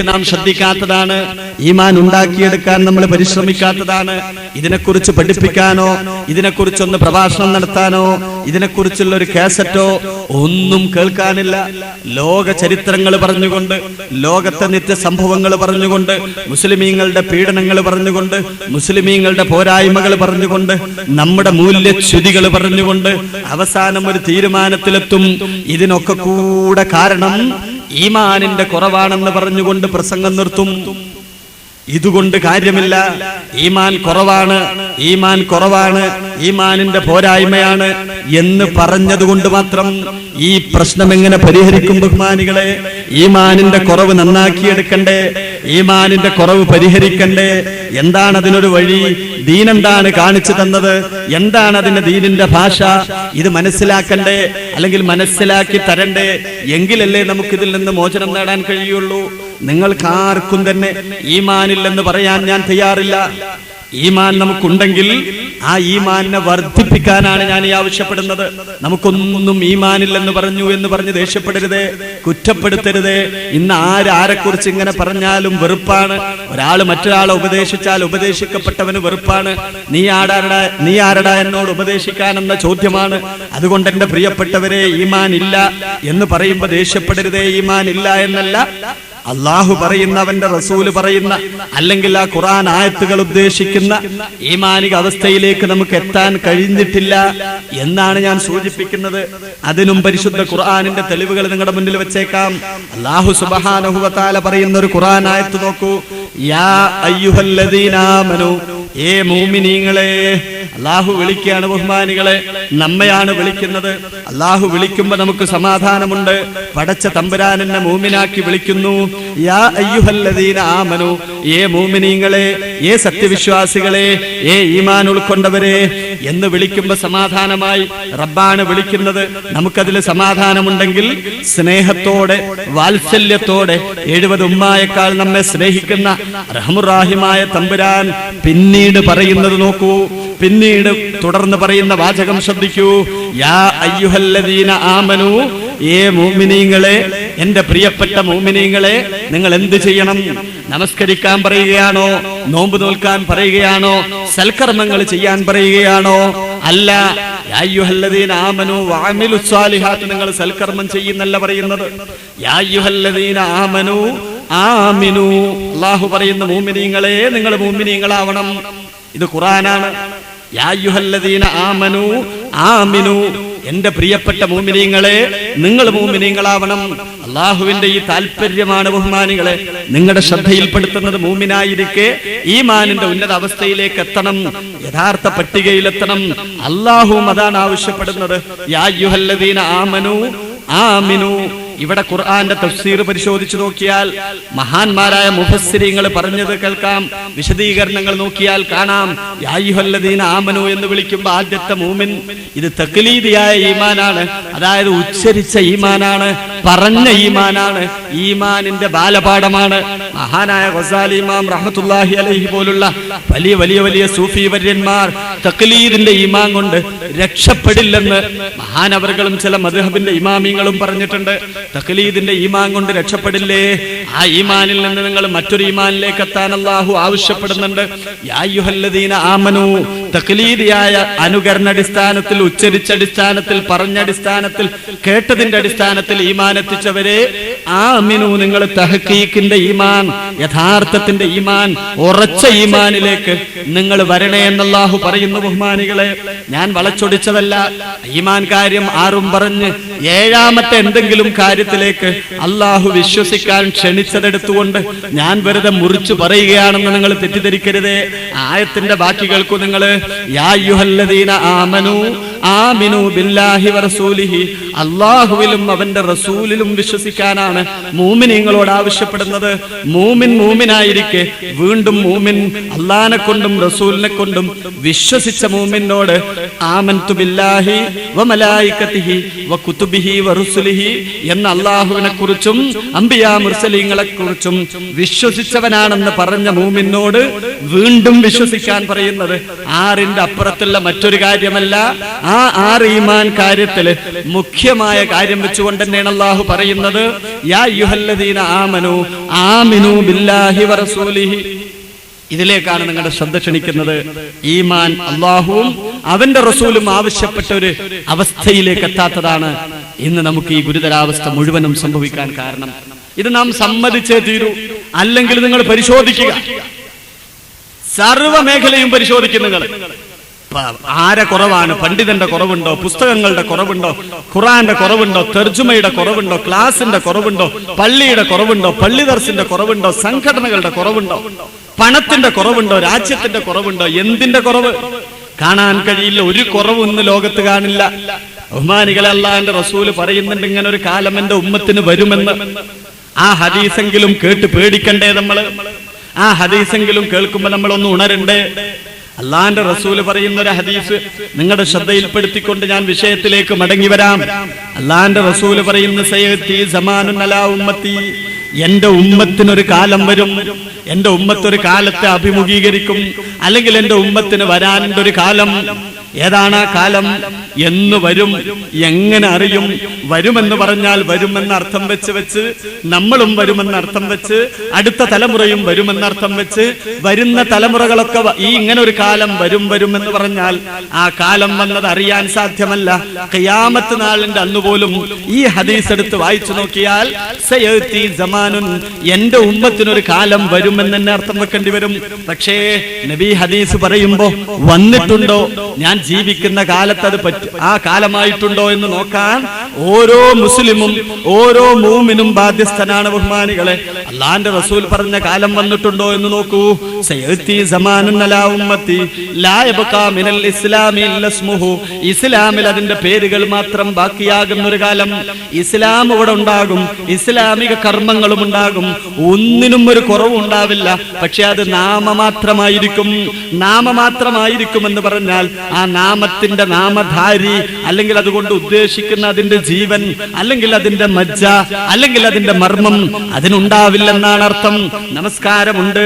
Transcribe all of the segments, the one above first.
ഈമാനിലേക്ക് നാം ശ്രദ്ധിക്കാത്തതാണ് ഈമാൻ ഉണ്ടാക്കിയെടുക്കാൻ നമ്മൾ പരിശ്രമിക്കാത്തതാണ്. ഇതിനെക്കുറിച്ച് പഠിപ്പിക്കാനോ ഇതിനെക്കുറിച്ചൊന്ന് പ്രഭാഷണം നടത്താനോ ഇതിനെക്കുറിച്ചുള്ള ഒരു കാസറ്റോ ഒന്നും കേൾക്കാനില്ല. ലോക ചരിത്രങ്ങൾ പറഞ്ഞുകൊണ്ട് ലോകത്തെ നിത്യ സംഭവങ്ങൾ പറഞ്ഞുകൊണ്ട് മുസ്ലിമീങ്ങളുടെ പീഡനങ്ങൾ പറഞ്ഞുകൊണ്ട് മുസ്ലിമീങ്ങളുടെ പോരായ്മകൾ പറഞ്ഞുകൊണ്ട് നമ്മുടെ മൂല്യച്യുതികൾ പറഞ്ഞുകൊണ്ട് അവസാനം ഒരു തീരുമാനത്തിലെത്തും. ഇതിനൊക്കെ കൂടെ കാരണം ഈമാനിന്റെ കുറവാണെന്ന് പറഞ്ഞുകൊണ്ട് പ്രസംഗം നിർത്തും. ഇതുകൊണ്ട് കാര്യമില്ല. ഈമാൻ കുറവാണ് ഈമാൻ കുറവാണ് ഈമാനിന്റെ പോരായ്മയാണ് എന്ന് പറഞ്ഞതുകൊണ്ട് മാത്രം ഈ പ്രശ്നം എങ്ങനെ പരിഹരിക്കും ബഹുമാനികളെ? ഈമാനിന്റെ കുറവ് നന്നാക്കിയെടുക്കണ്ടേ? ഈമാനിന്റെ കുറവ് പരിഹരിക്കണ്ടേ? എന്താണ് അതിനൊരു വഴി? ദീനെന്താണ് കാണിച്ചു തന്നത്? എന്താണ് അതിന്റെ ദീനിന്റെ ഭാഷ? ഇത് മനസ്സിലാക്കണ്ടേ? അല്ലെങ്കിൽ മനസ്സിലാക്കി തരണ്ടേ? എങ്കിലല്ലേ നമുക്കിതിൽ നിന്ന് മോചനം നേടാൻ കഴിയുള്ളൂ. നിങ്ങൾക്കാർക്കും തന്നെ ഈമാനില്ലെന്ന് പറയാൻ ഞാൻ തയ്യാറില്ല. ഈമാൻ നമുക്കുണ്ടെങ്കിൽ ആ ഈമാനിനെ വർദ്ധിപ്പിക്കാനാണ് ഞാൻ ഈ ആവശ്യപ്പെടുന്നത്. നമുക്കൊന്നും ഈമാനില്ലെന്ന് പറഞ്ഞു എന്ന് പറഞ്ഞ് ദേഷ്യപ്പെടരുതേ കുറ്റപ്പെടുത്തരുതേ. ഇന്ന് ആരാരെക്കുറിച്ച് ഇങ്ങനെ പറഞ്ഞാലും വെറുപ്പാണ്. ഒരാൾ മറ്റൊരാളെ ഉപദേശിച്ചാൽ ഉപദേശിക്കപ്പെട്ടവന് വെറുപ്പാണ്. നീ ആടാരടാ നീ ആരടാ എന്നോട് ഉപദേശിക്കാനെന്ന ചോദ്യമാണ്. അതുകൊണ്ട് എന്റെ പ്രിയപ്പെട്ടവരെ ഈമാൻ ഇല്ല എന്ന് പറയുമ്പോൾ ദേഷ്യപ്പെടരുതേ ഈമാൻ ഇല്ല എന്നല്ല. അള്ളാഹു പറയുന്ന അവന്റെ റസൂൽ പറയുന്ന അല്ലെങ്കിൽ ആ ഖുറാൻ ആയത്തുകൾ ഉദ്ദേശിക്കുന്ന ഈമാനിക അവസ്ഥയിലേക്ക് നമുക്ക് എത്താൻ കഴിഞ്ഞിട്ടില്ല എന്നാണ് ഞാൻ സൂചിപ്പിക്കുന്നത്. അതിനും പരിശുദ്ധ ഖുർആാനിന്റെ തെളിവുകൾ നിങ്ങളുടെ മുന്നിൽ വെച്ചേക്കാം. അള്ളാഹു സുബഹാനഹുവത്താല പറയുന്ന ഒരു ഖുറാൻ ആയത്ത് നോക്കൂ. യാ അയ്യുഹല്ലദീനാമനു ഏ മൂമിനീങ്ങളെ അള്ളാഹു വിളിക്കുകയാണ് ബഹുമാനികളെ നമ്മയാണ് വിളിക്കുന്നത്. അള്ളാഹു വിളിക്കുമ്പോ നമുക്ക് സമാധാനമുണ്ട്. പടച്ച തമ്പുരാനെന്നെ മൂമിനാക്കി വിളിക്കുന്നു. യാ അയ്യുഹല്ലദീന ആമനു. ഏ മൂമിനീങ്ങളെ ഏ സത്യവിശ്വാസികളെ ഏ ഈമാൻ ഉൾക്കൊണ്ടവരെ എന്ന് വിളിക്കുമ്പോ സമാധാനമായി റബ്ബാണ് വിളിക്കുന്നത്. നമുക്കതിൽ സമാധാനമുണ്ടെങ്കിൽ സ്നേഹത്തോടെ വാത്സല്യത്തോടെ എഴുപത് ഉമ്മായേക്കാൾ നമ്മെ സ്നേഹിക്കുന്ന റഹമുറാഹിമായ തമ്പുരാൻ പിന്നീട് പറയുന്നത് നോക്കൂ. പിന്നീട് തുടർന്ന് പറയുന്ന വാചകം ശ്രദ്ധിക്കൂ. യാ അയ്യുഹല്ലദീന ആമനു ഏ മൂമിനീങ്ങളെ എന്റെ പ്രിയപ്പെട്ട മൂമിനീങ്ങളെ നിങ്ങൾ എന്ത് ചെയ്യണം? നമസ്കരിക്കാൻ പറയുകയാണോ? നോമ്പ് നോൽക്കാൻ പറയുകയാണോ? സൽക്കർമ്മങ്ങൾ ചെയ്യാൻ പറയുകയാണോ? അല്ല ആമനു നിങ്ങൾ സൽക്കർമ്മം ചെയ്യുന്നല്ല പറയുന്നത്. ആമനു ആമിനു. അല്ലാഹു പറയുന്ന മൂമിനീങ്ങളെ നിങ്ങൾ മൂമിനീങ്ങളാവണം. ഇത് ഖുറാനാണ്. ആമനു ആമിനു. എന്റെ പ്രിയപ്പെട്ട മൂമിനീങ്ങളെ നിങ്ങൾ മൂമിനീങ്ങളാവണം. അള്ളാഹുവിന്റെ ഈ താല്പര്യമാണ് ബഹുമാനികളെ നിങ്ങളുടെ ശ്രദ്ധയിൽപ്പെടുത്തുന്നത് മൂമിനായിരിക്കെ. ഈ മാനിന്റെ ഉന്നത അവസ്ഥയിലേക്ക് എത്തണം യഥാർത്ഥ പട്ടികയിലെത്തണം. അള്ളാഹുവും അതാണ് ആവശ്യപ്പെടുന്നത്. ആമനു ആമിനു. ഇവിടെ ഖുർആന്റെ തഫ്സീർ പരിശോധിച്ചു നോക്കിയാൽ മഹാന്മാരായ മുഫസ്സിരിങ്ങൾ പറഞ്ഞത് കേൾക്കാം വിശദീകരണങ്ങൾ നോക്കിയാൽ കാണാം. യായുഹല്ലദീന ആമനു എന്ന് വിളിക്കുമ്പോൾ ആദ്യത്തെ മൂമിൻ ഇത് തക്ലീദിയായ ഈമാനാണ്. അതായത് ഉച്ചരിച്ച ഈമാനാണ് പറഞ്ഞ ഈമാനാണ് ഈമാനിന്റെ ബാലപാഠമാണ്. മഹാനായ ഗസാലി ഇമാം റഹ്മത്തുള്ളാഹി അലൈഹി പോലുള്ള വലിയ വലിയ വലിയ സൂഫി വര്യന്മാർ തക്ലീദിന്റെ ഈമാൻ കൊണ്ട് രക്ഷപ്പെടില്ലെന്ന് മഹാനവറുകളും ചില മധുഹബിന്റെ ഇമാമിങ്ങളും പറഞ്ഞിട്ടുണ്ട്. തക്ലീദിന്റെ ഈമാൻ കൊണ്ട് രക്ഷപ്പെടില്ലേ? ആ ഈമാനിൽ നിന്ന് നിങ്ങൾ മറ്റൊരു ഈമാനിലേക്ക് എത്താൻ അല്ലാഹു ആവശ്യപ്പെടുന്നുണ്ട്. യായുഹല്ലദീന ആമനു തക്ലീദിയായ അനുകരണടിസ്ഥാനത്തിൽ ഉച്ചരിച്ചടിസ്ഥാനത്തിൽ ഉച്ചരിച്ച അടിസ്ഥാനത്തിൽ പറഞ്ഞ അടിസ്ഥാനത്തിൽ കേട്ടതിന്റെ അടിസ്ഥാനത്തിൽ ഈമാൻ എത്തിച്ചവരെ ആമിനു നിങ്ങൾ തഹക്കീക്കിന്റെ ഈമാൻ യഥാർത്ഥത്തിന്റെ ഈമാൻ ഉറച്ച ഈമാനിലേക്ക് നിങ്ങൾ വരണേ എന്നല്ലാഹു പറയുന്നു ബഹുമാനികളെ. ഞാൻ വളച്ചൊടിച്ചതല്ല. ഈമാൻ കാര്യം ആരും പറഞ്ഞ് ഏഴാമത്തെ എന്തെങ്കിലും കാര്യത്തിലേക്ക് അള്ളാഹു വിശ്വസിക്കാൻ ക്ഷണിച്ചതെടുത്തുകൊണ്ട് ഞാൻ വെറുതെ മുറിച്ചു പറയുകയാണെന്ന് നിങ്ങൾ തെറ്റിദ്ധരിക്കരുതേ. ആയത്തിന്റെ ബാക്കി കേൾക്കൂ നിങ്ങൾ യായുഹല്ലദീന ആമനു ബില്ലാഹി വറസൂലിഹി അള്ളാഹുവിലും അവന്റെ റസൂലിലും വിശ്വസിക്കാനാണ് മൂമിനിങ്ങളോട് ആവശ്യപ്പെടുന്നത്. മൂമിൻ മൂമിനായിരിക്കെ വീണ്ടും മൂമിൻ അള്ളാനെ കൊണ്ടും റസൂലിനെ കൊണ്ടും വിശ്വസിച്ച മൂമിനോട് ആമന്തു ബില്ലാഹി അള്ളാഹുവിനെ കുറിച്ചും അമ്പിയാ മുർസലിങ്ങളെ കുറിച്ചും വിശ്വസിച്ചവനാണെന്ന് പറഞ്ഞ മൂമിനോട് വീണ്ടും വിശ്വസിക്കാൻ പറയുന്നത്. ആറിന്റെ അപ്പുറത്തുള്ള മറ്റൊരു കാര്യമല്ല ആ ആറ് ഈമാൻ കാര്യത്തിൽ മുഖ്യമായ കാര്യം വെച്ചുകൊണ്ട് തന്നെയാണ് അള്ളാഹു പറയുന്നത്. യാ യുഹല്ലദീന ബില്ലാഹി വറസൂലിഹി. ഇതിലേക്കാണ് നിങ്ങളുടെ ശ്രദ്ധ ക്ഷണിക്കുന്നത്. ഈമാൻ അള്ളാഹുവും അവന്റെ റസൂലും ആവശ്യപ്പെട്ട ഒരു അവസ്ഥയിലേക്ക് എത്താത്തതാണ് ഇന്ന് നമുക്ക് ഈ ഗുരുതരാവസ്ഥ മുഴുവനും സംഭവിക്കാൻ കാരണം. ഇത് നാം സമ്മതിച്ചേ തീരൂ. അല്ലെങ്കിൽ നിങ്ങൾ പരിശോധിക്കുക. സർവ മേഖലയും പരിശോധിക്കും നിങ്ങൾ. ആരെ കുറവാണ്? പണ്ഡിതന്റെ കുറവുണ്ടോ? പുസ്തകങ്ങളുടെ കുറവുണ്ടോ? ഖുറാന്റെ കുറവുണ്ടോ? തെർജുമയുടെ കുറവുണ്ടോ? ക്ലാസിന്റെ കുറവുണ്ടോ? പള്ളിയുടെ കുറവുണ്ടോ? പള്ളി ദർശന്റെ കുറവുണ്ടോ? സംഘടനകളുടെ കുറവുണ്ടോ? പണത്തിന്റെ കുറവുണ്ടോ? രാജ്യത്തിന്റെ കുറവുണ്ടോ? എന്തിന്റെ കുറവ്? കാണാൻ കഴിയില്ല. ഒരു കുറവും ഇന്ന് ലോകത്ത് കാണില്ല. ബഹുമാനികളെ അള്ളാന്റെ റസൂൽ പറയുന്നുണ്ട് ഇങ്ങനെ ഒരു കാലം എന്റെ ഉമ്മത്തിന് വരുമെന്ന്. ആ ഹദീസെങ്കിലും കേട്ട് പേടിക്കണ്ടേ നമ്മൾ? ആ ഹദീസെങ്കിലും കേൾക്കുമ്പോ നമ്മൾ ഒന്ന് ഉണരണ്ടേ? അള്ളാന്റെ റസൂൽ പറയുന്ന ഒരു ഹദീസ് നിങ്ങളുടെ ശ്രദ്ധയിൽപ്പെടുത്തിക്കൊണ്ട് ഞാൻ വിഷയത്തിലേക്ക് മടങ്ങി വരാം. അള്ളാന്റെ റസൂൽ പറയുന്ന സയത്തി ഉമ്മത്തി എന്റെ ഉമ്മത്തിനൊരു കാലം വരും. എന്റെ ഉമ്മത്തൊരു കാലത്തെ അഭിമുഖീകരിക്കും. അല്ലെങ്കിൽ എന്റെ ഉമ്മത്തിന് വരാനുണ്ട് ഒരു കാലം. ഏതാണ് ആ കാലം? എന്ന് വരും. എങ്ങനെ അറിയും? വരുമെന്ന് പറഞ്ഞാൽ വരുമെന്ന് അർത്ഥം വെച്ച് വെച്ച് നമ്മളും വരുമെന്ന് അർത്ഥം വെച്ച് അടുത്ത തലമുറയും വരുമെന്ന് അർത്ഥം വെച്ച് വരുന്ന തലമുറകളൊക്കെ ഈ ഇങ്ങനെ ഒരു കാലം വരും വരും എന്ന് പറഞ്ഞാൽ ആ കാലം വന്നത് അറിയാൻ സാധ്യമല്ല. ഖിയാമത്ത് നാളിന്റെ അന്നുപോലും ഈ ഹദീസ് എടുത്ത് വായിച്ചു നോക്കിയാൽ സമാനുൻ എന്റെ ഉമ്മത്തിനൊരു കാലം വരുമെന്ന് തന്നെ അർത്ഥം വെക്കേണ്ടി വരും. പക്ഷേ നബി ഹദീസ് പറയുമ്പോ വന്നിട്ടുണ്ടോ? ഞാൻ ജീവിക്കുന്ന കാലത്ത് അത് പറ്റും. ആ കാലമായിട്ടുണ്ടോ എന്ന് നോക്കാൻ ഓരോ മുസ്ലിമും ഓരോ മൂമിനും ബാധ്യസ്ഥനാണ് ബഹുമാനികളെ. അള്ളാന്റെ റസൂൽ പറഞ്ഞ കാലം വന്നിട്ടുണ്ടോ എന്ന് നോക്കൂ. ഇസ്ലാമിൽ അതിന്റെ പേരുകൾ മാത്രം ബാക്കിയാകുന്ന ഒരു കാലം. ഇസ്ലാം ഇവിടെ ഉണ്ടാകും. ഇസ്ലാമിക കർമ്മങ്ങളും ഉണ്ടാകും. ഒന്നിനും ഒരു കുറവും ഉണ്ടാവില്ല. പക്ഷെ അത് നാമമാത്രമായിരിക്കും. നാമമാത്രമായിരിക്കും എന്ന് പറഞ്ഞാൽ ആ നാമത്തിന്റെ നാമധാരി അല്ലെങ്കിൽ അതുകൊണ്ട് ഉദ്ദേശിക്കുന്ന അതിന്റെ ജീവൻ അല്ലെങ്കിൽ അതിന്റെ മജ്ജ അല്ലെങ്കിൽ അതിന്റെ മർമ്മം അതിനുണ്ടാവില്ലെന്നാണ് അർത്ഥം. നമസ്കാരമുണ്ട്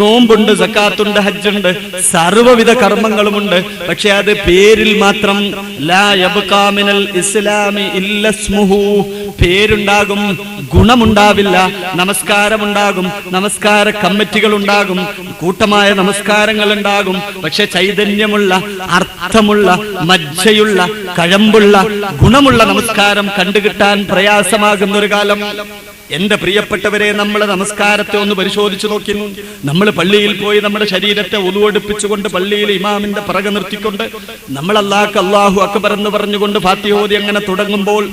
നോമ്പുണ്ട് സക്കാത്തുണ്ട് ഹജ്ജുണ്ട് സർവവിധ കർമ്മങ്ങളുമുണ്ട്. പക്ഷെ അത് പേരിൽ മാത്രം. ലാ യബ്ഖാ മിനൽ ഇസ്ലാമി ഇല്ല ഇസ്മുഹു. പേരുണ്ടാകും ഗുണമുണ്ടാവില്ല നമസ്കാരമുണ്ടാകും നമസ്കാര കമ്മിറ്റികൾ ഉണ്ടാകും കൂട്ടമായ നമസ്കാരങ്ങൾ ഉണ്ടാകും പക്ഷെ ചൈതന്യമുള്ള അർത്ഥമുള്ള മജ്ജയുള്ള കഴമ്പുള്ള ഗുണമുള്ള നമസ്കാരം കണ്ടുകിട്ടാൻ പ്രയാസമാകുന്ന ഒരു കാലം. എന്റെ പ്രിയപ്പെട്ടവരെ നമ്മൾ നമസ്കാരത്തെ ഒന്ന് പരിശോധിച്ചു നോക്കി. നമ്മൾ പള്ളിയിൽ പോയി നമ്മുടെ ശരീരത്തെ ഒതുവടുപ്പിച്ചുകൊണ്ട് പള്ളിയിൽ ഇമാമിന്റെ പിറകെ നിർത്തിക്കൊണ്ട് നമ്മൾ അള്ളാഹ് അള്ളാഹു അക്ബർ എന്ന് പറഞ്ഞുകൊണ്ട് ഫാത്തിഹോദി അങ്ങനെ തുടങ്ങുമ്പോൾ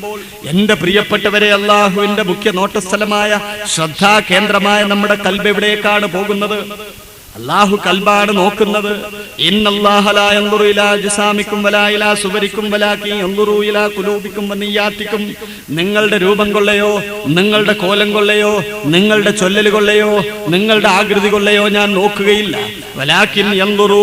എന്റെ പ്രിയപ്പെട്ടവരെ അള്ളാഹുവിന്റെ മുഖ്യ നോട്ടസ്ഥലമായ ശ്രദ്ധാ കേന്ദ്രമായ നമ്മുടെ കൽബ് എവിടേക്കാണ് പോകുന്നത്? അള്ളാഹു കൽബാണ് നോക്കുന്നത് നിങ്ങളുടെ രൂപം കൊള്ളയോ നിങ്ങളുടെ കോലം കൊള്ളയോ നിങ്ങളുടെ ചൊല്ലൽ കൊള്ളയോ നിങ്ങളുടെ ആകൃതി കൊള്ളയോ ഞാൻ നോക്കുകയില്ല. വലാക്കിൻ എന്തുറു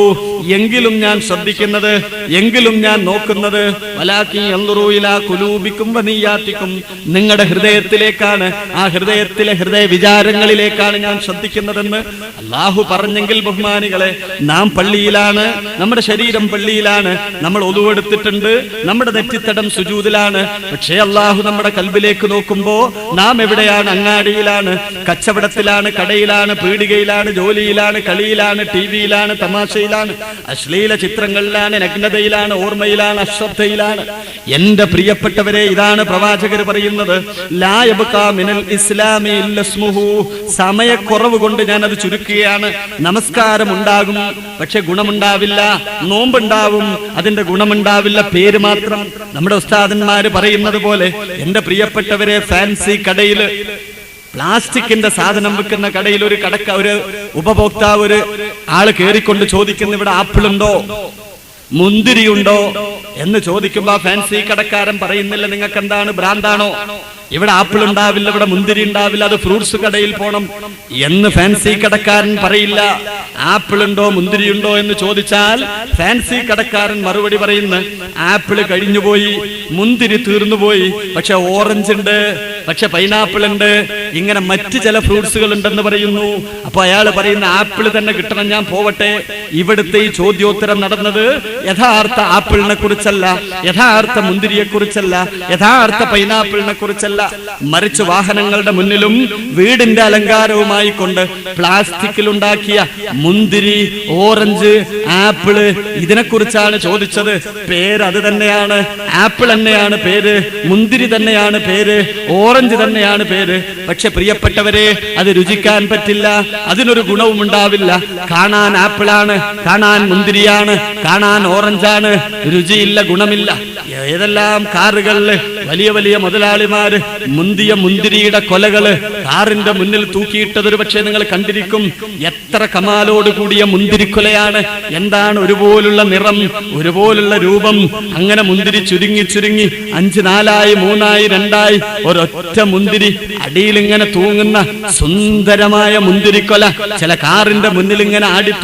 എങ്കിലും ഞാൻ ശ്രദ്ധിക്കുന്നത് എങ്കിലും ഞാൻ നോക്കുന്നത് വലാക്കിൻ എന്തുറുയില കുലൂപിക്കും വനിയാത്തിക്കും നിങ്ങളുടെ ഹൃദയത്തിലേക്കാണ് ആ ഹൃദയത്തിലെ ഹൃദയ വിചാരങ്ങളിലേക്കാണ് ഞാൻ ശ്രദ്ധിക്കുന്നതെന്ന് അള്ളാഹു പറഞ്ഞെങ്കിൽ ബഹുമാനികളെ നാം പള്ളിയിലാണ് നമ്മുടെ ശരീരം പള്ളിയിലാണ് നമ്മൾ ഒതുവെടുത്തിട്ടുണ്ട് നമ്മുടെ നെറ്റിത്തടം സുജൂതിലാണ്. പക്ഷേ അള്ളാഹു നമ്മുടെ കൽബിലേക്ക് നോക്കുമ്പോ നാം എവിടെയാണ്? അങ്ങാടിയിലാണ് കച്ചവടത്തിലാണ് കടയിലാണ് പീടികയിലാണ് ജോലിയിലാണ് കളിയിലാണ് ടി വിയിലാണ് തമാശയിലാണ് അശ്ലീല ചിത്രങ്ങളിലാണ് നഗ്നതയിലാണ് ഓർമ്മയിലാണ് അശ്രദ്ധയിലാണ്. എന്റെ പ്രിയപ്പെട്ടവരെ ഇതാണ് പ്രവാചകർ പറയുന്നത് ലാ യബ്ഖാ മിനൽ ഇസ്ലാമി സമയക്കുറവ് കൊണ്ട് ഞാൻ അത് ചുരുക്കുകയാണ്. നമസ്കാരം ഉണ്ടാകും പക്ഷെ ഗുണമുണ്ടാവില്ല നോമ്പുണ്ടാവും അതിന്റെ ഗുണമുണ്ടാവില്ല പേര് മാത്രം. നമ്മുടെ ഉസ്താദന്മാര് പറയുന്നത് പോലെ എന്റെ പ്രിയപ്പെട്ടവരെ ഫാൻസി കടയിൽ പ്ലാസ്റ്റിക്കിന്റെ സാധനം വെക്കുന്ന കടയിൽ ഒരു കടക്ക ഒരു ഉപഭോക്താവ് ഒരു ആൾ കേറിക്കൊണ്ട് ചോദിക്കുന്ന ഇവിടെ ആപ്പിൾ ഉണ്ടോ മുന്തിരിയുണ്ടോ എന്ന് ചോദിക്കുമ്പോ ഫാൻസി കടക്കാരൻ പറയുന്നില്ല നിങ്ങൾക്ക് എന്താണ് ഭ്രാന്താണോ? ഇവിടെ ആപ്പിൾ ഉണ്ടാവില്ല ഇവിടെ മുന്തിരി ഉണ്ടാവില്ല അത് ഫ്രൂട്ട്സ് കടയിൽ പോണം. എന്ന് ഫാൻസി കടക്കാരൻ പറയില്ല. ആപ്പിൾ ഉണ്ടോ മുന്തിരി ഉണ്ടോ എന്ന് ചോദിച്ചാൽ ഫാൻസി കടക്കാരൻ മറുപടി പറയുന്നു ആപ്പിൾ കഴിഞ്ഞുപോയി മുന്തിരി തീർന്നുപോയി പക്ഷെ ഓറഞ്ച് ഉണ്ട് പക്ഷെ പൈനാപ്പിൾ ഉണ്ട് ഇങ്ങനെ മറ്റ് ചില ഫ്രൂട്ട്സുകൾ ഉണ്ടെന്ന് പറയുന്നു. അപ്പൊ അയാൾ പറയുന്ന ആപ്പിൾ തന്നെ കിട്ടണം ഞാൻ പോവട്ടെ. ഇവിടുത്തെ ഈ ചോദ്യോത്തരം നടന്നത് യഥാർത്ഥ ആപ്പിളിനെ കുറിച്ചല്ല യഥാർത്ഥ മുന്തിരിയെ കുറിച്ചല്ല യഥാർത്ഥ പൈനാപ്പിളിനെ കുറിച്ചല്ല. മറിച്ച് വാഹനങ്ങളുടെ മുന്നിലും വീടിന്റെ അലങ്കാരവുമായി കൊണ്ട് പ്ലാസ്റ്റിക്കിൽ ഉണ്ടാക്കിയ മുന്തിരി ഓറഞ്ച് ആപ്പിൾ ഇതിനെക്കുറിച്ചാണ് ചോദിച്ചത്. പേര് അത് തന്നെയാണ്. ആപ്പിൾ തന്നെയാണ് പേര് മുന്തിരി തന്നെയാണ് പേര് ഓറഞ്ച് തന്നെയാണ് പേര്. പക്ഷെ പ്രിയപ്പെട്ടവരെ അത് രുചിക്കാൻ പറ്റില്ല അതിനൊരു ഗുണവും ഉണ്ടാവില്ല. കാണാൻ ആപ്പിളാണ് കാണാൻ മുന്തിരിയാണ് കാണാൻ ഓറഞ്ചാണ് രുചിയില്ല ഗുണമില്ല. ഏതെല്ലാം കാറുകളിൽ വലിയ വലിയ മുതലാളിമാര് മുന്തിയ മുന്തിരിയുടെ കൊലകൾ കാറിന്റെ മുന്നിൽ തൂക്കിയിട്ടത് ഒരു പക്ഷേ നിങ്ങൾ കണ്ടിരിക്കും. എത്ര കമാലോട് കൂടിയ മുന്തിരിക്കൊലയാണ്. എന്താണ് ഒരുപോലുള്ള നിറം ഒരുപോലുള്ള രൂപം? അങ്ങനെ മുന്തിരി ചുരുങ്ങി ചുരുങ്ങി അഞ്ച് നാലായി മൂന്നായി രണ്ടായി ഒരൊറ്റ മുന്തിരി അടിയിൽ ഇങ്ങനെ തൂങ്ങുന്ന സുന്ദരമായ മുന്തിരിക്കൊല ചില കാറിന്റെ മുന്നിൽ ഇങ്ങനെ ആടി